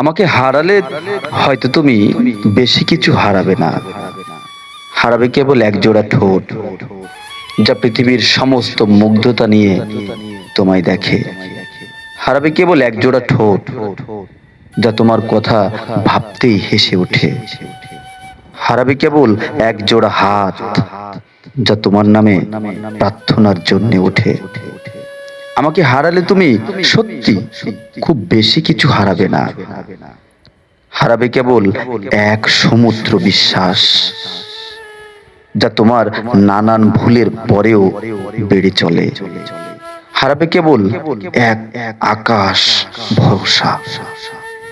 আমাকে হারালে হয়তো তুমি বেশি কিছু হারাবে না। হারাবে কেবল এক জোড়া ঠোঁট, যা পৃথিবীর সমস্ত মুগ্ধতা নিয়ে তোমায় দেখে। হারাবে কেবল এক জোড়া ঠোঁট, যা তোমার কথা ভাবতেই হেসে ওঠে। হারাবে কেবল এক জোড়া হাত, যা তোমার নামে প্রার্থনার জন্য ওঠে। আমাকে হারালে তুমি সত্যি খুব বেশি কিছু হারাবে না। হারাবে কেবল এক সমুদ্র বিশ্বাস যা তোমার নানান ভুলের পরেও বেড়ে চলে। হারাবে কেবল এক আকাশ ভরসা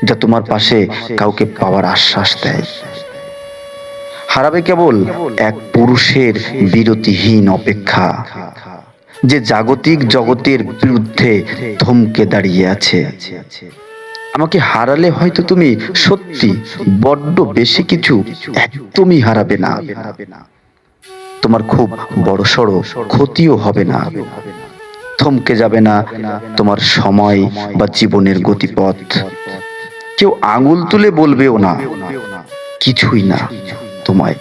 যা তোমার পাশে কাউকে পাওয়ার আশ্বাস দেয়। হারাবে কেবল এক পুরুষের বিরতিহীন অপেক্ষা যে জাগতিক জগতের বিরুদ্ধে থমকে দাঁড়িয়ে আছে। আমাকে হারালে হয়তো তুমি সত্যি বড্ড বেশি কিছু একদমই হারাবে না। তোমার খুব বড় সড়ো ক্ষতিও হবে না। থমকে যাবে না তোমার সময় বা জীবনের গতিপথ। কেউ আঙুল তুলে বলবেও না, কিছুই না তোমায়।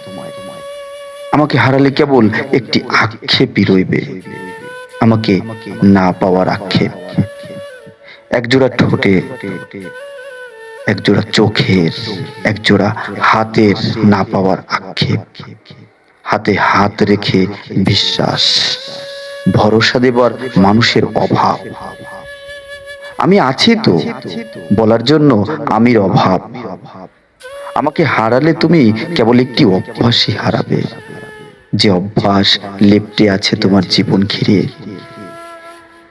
আমাকে হারালে কেবল একটি আক্ষেপই রইবে। আমাকে না পাওয়ার আক্ষেপ। একজোড়া ঠোঁটে, একজোড়া চোখের, একজোড়া হাতের না পাওয়ার আক্ষেপ। হাতে হাত রেখে বিশ্বাস, ভরসা দেবার মানুষের অভাব। আমি আছি তো, বলার জন্য আমির অভাব। আমাকে হারালে তুমি কেবল একটি অভ্যাসই হারাবে। যে অভ্যাস লেপটে আছে তোমার জীবন ঘিরে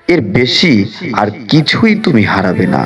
এর বেশি আর কিছুই তুমি হারাবে না।